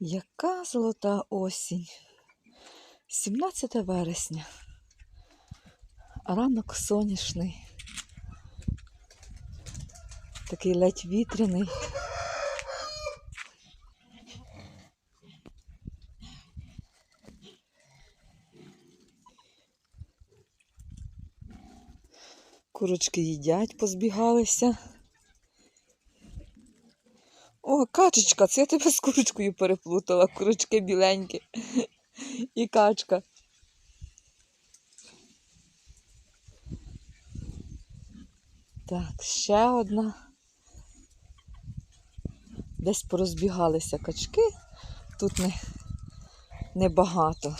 Яка золота осінь. 17 вересня. Ранок сонячний. Такий ледь вітряний. Курочки їдять, позбігалися. О, качечка, це я тебе з курочкою переплутала. Курочки біленькі. І качка. Так, ще одна. Десь порозбігалися качки. Тут не, небагато.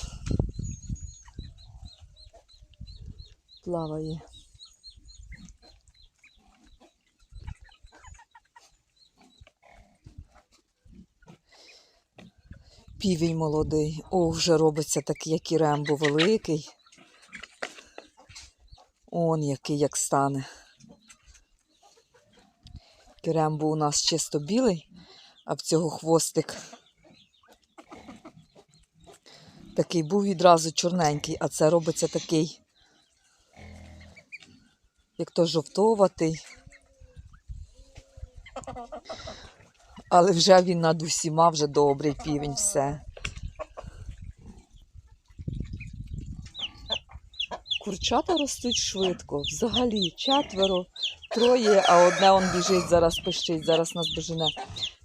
Плаває. Півень молодий. О, вже робиться такий, як і рембо великий. Он який як стане. Рембо у нас чисто білий, а в цього хвостик такий був відразу чорненький, а це робиться такий, як то жовтоватий. Але вже він над усіма вже добрий півень, все. Курчата ростуть швидко. Взагалі четверо, троє, а одне он біжить, зараз пищить, зараз нас дожене.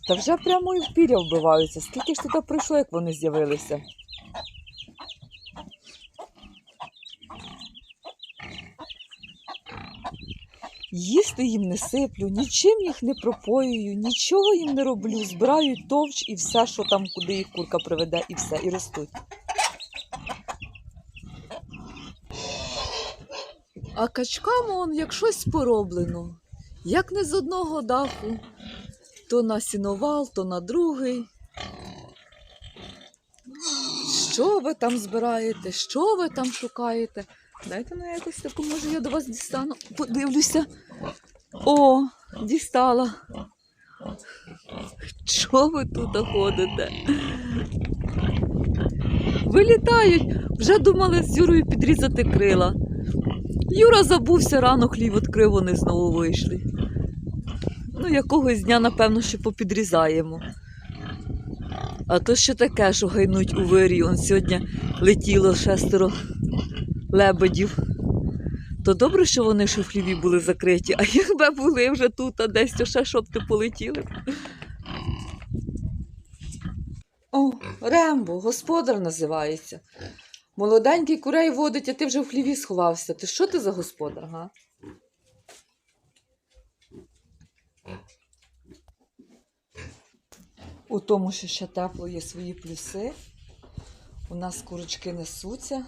Та вже прямо і в піря вбиваються. Скільки ж туди прийшло, як вони з'явилися? Їсти їм не сиплю, нічим їх не пропоюю, нічого їм не роблю. Збираю товч і все, що там, куди їх курка приведе, і все, і ростуть. А качкам он як щось пороблено, як не з одного даху, то на сіновал, то на другий. Що ви там збираєте? Що ви там шукаєте? Дайте ну якось таку, може я до вас дістану, подивлюся. О, дістала. Що ви тут ходите? Вилітають, вже думали з Юрою підрізати крила. Юра забувся, рано хлів відкрив, вони знову вийшли. Ну, якогось дня, напевно, ще попідрізаємо. А то ще таке, що гайнуть у вирі. Он сьогодні летіло шестеро лебедів. То добре, що вони ще в хліві були закриті, а якби були вже тут, а десь то ще щоб ти полетіли. О, Рембо, господар називається. Молоденький курей водить, а ти вже в хліві сховався. Ти що ти за господар, га? У тому, що ще тепло є свої плюси. У нас курочки несуться.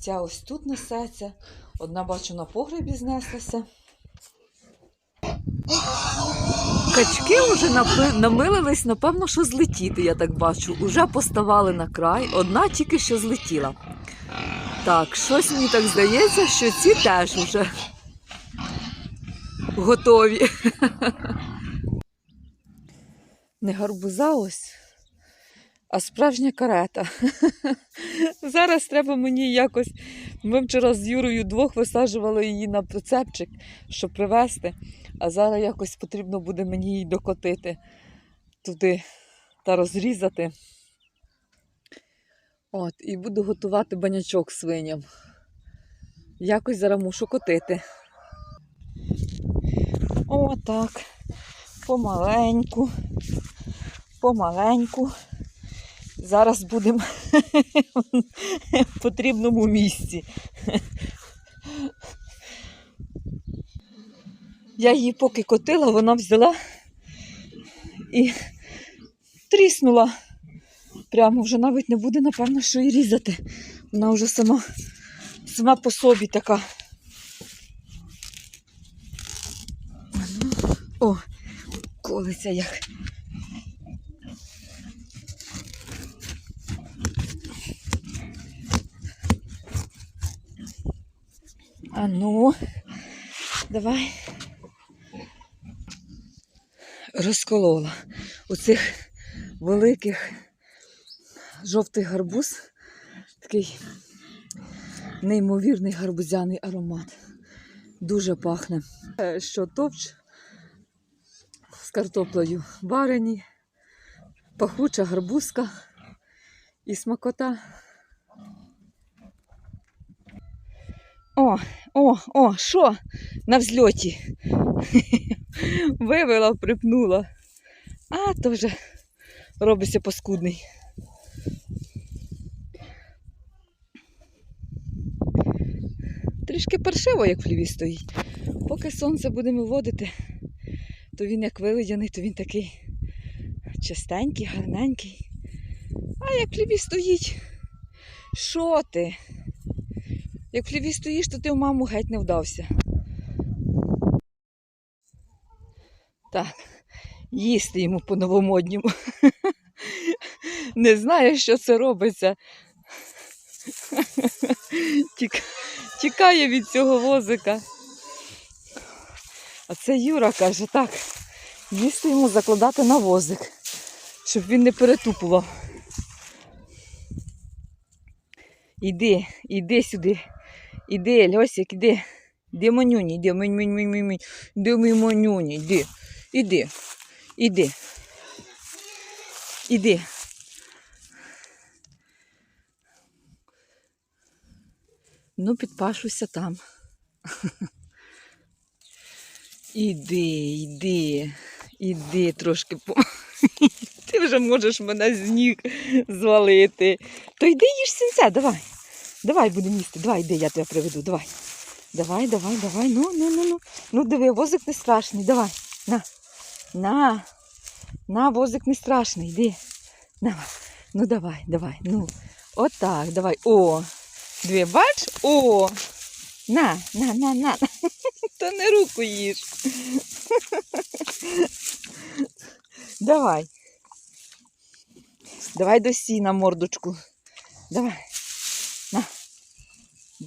Ця ось тут несеться. Одна бачу на погребі знеслася. Качки вже намилились, напевно, що злетіти, я так бачу. Уже поставали на край, одна тільки що злетіла. Так, щось мені так здається, що ці теж вже готові. Не гарбуза ось, а справжня карета. Зараз треба мені якось. Ми вчора з Юрою двох висаджували її на прицепчик, щоб привезти. А зараз якось потрібно буде мені її докотити туди та розрізати. От, і буду готувати банячок свиням. Якось зараз мушу котити. О, так. Помаленьку. Помаленьку. Зараз будемо в потрібному місці. Я її поки котила, вона взяла і тріснула. Прямо вже навіть не буде, напевно, що і різати. Вона вже сама, сама по собі така. О, колиться як. А ну, давай. Розколола. У цих великих жовтий гарбуз. Такий неймовірний гарбузяний аромат. Дуже пахне. Е, Що топч з картоплею варені, пахуча гарбузка і смакота. О, о, о, що? На взльоті. Вивела, припнула. А, то вже робиться паскудний. Трішки паршиво, як в хліві стоїть. Поки сонце будемо виводити, то він як виледяний, то він такий чистенький, гарненький. А як в хліві стоїть, що ти? Як в хліві стоїш, то ти в маму геть не вдався. Так, їсти йому по-новомодньому. Не знаю, що це робиться. Тік- Тікає від цього возика. А це Юра каже, так, їсти йому закладати на возик, щоб він не перетупував. Іди, іди сюди. Іди, Льосик, іди. Іди, манюні, іди, мань, мань, мань, мань, мань. Іди, мій манюні, іди. Іди. Іди. Іди. Ну, підпашуйся там. Іди, іди, іди трошки по. Ти вже можеш мене з ніг звалити. То йди їж сінце, давай. Давай будемо їсти. Давай, йди, я тебе приведу. Давай. Давай, давай, давай. Ну, ну, ну, ну. Ну, диви, возик не страшний. Давай. На. На. На, возик не страшний. Йди. На. Ну давай, давай. Ну. Отак, давай. О. Дві, бач? О. На, на, на, на. Та не руку їж. Давай. Давай до сіна мордочку. Давай. На.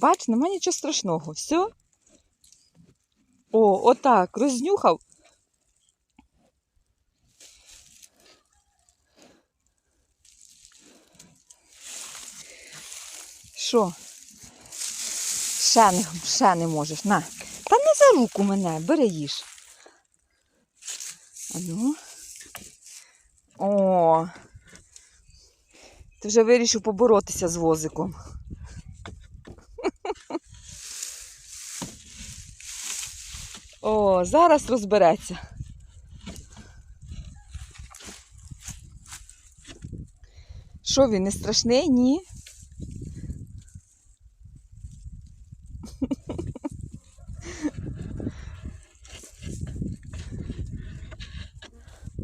Бач, нема нічого страшного. Все? О, отак, рознюхав. Що? Ще не, ще не можеш. На. Та не за руку мене, бери їж. А ну. О. Ти вже вирішив поборотися з возиком. О, зараз розбереться. Що він не страшний? Ні.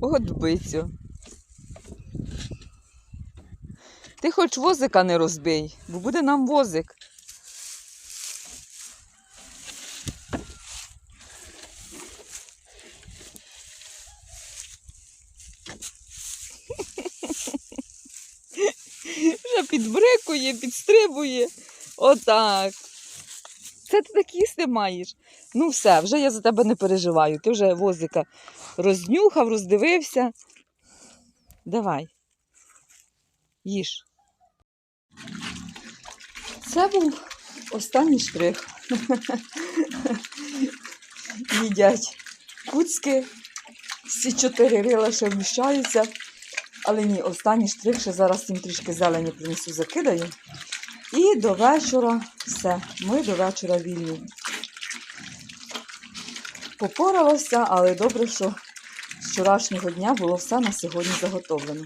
От бицю. Ти хоч возика не розбий, бо буде нам возик. Вже підбрикує, підстрибує. Отак. Це ти так їсти маєш. Ну все, вже я за тебе не переживаю. Ти вже возика рознюхав, роздивився. Давай. Їж. Це був останній штрих. Їдять куцьки. Всі чотири рила ще вміщаються. Але ні, останній штрих, ще зараз їм трішки зелені принесу, закидаю. І до вечора все. Ми до вечора вільні. Попоралося, але добре, що з вчорашнього дня було все на сьогодні заготовлено.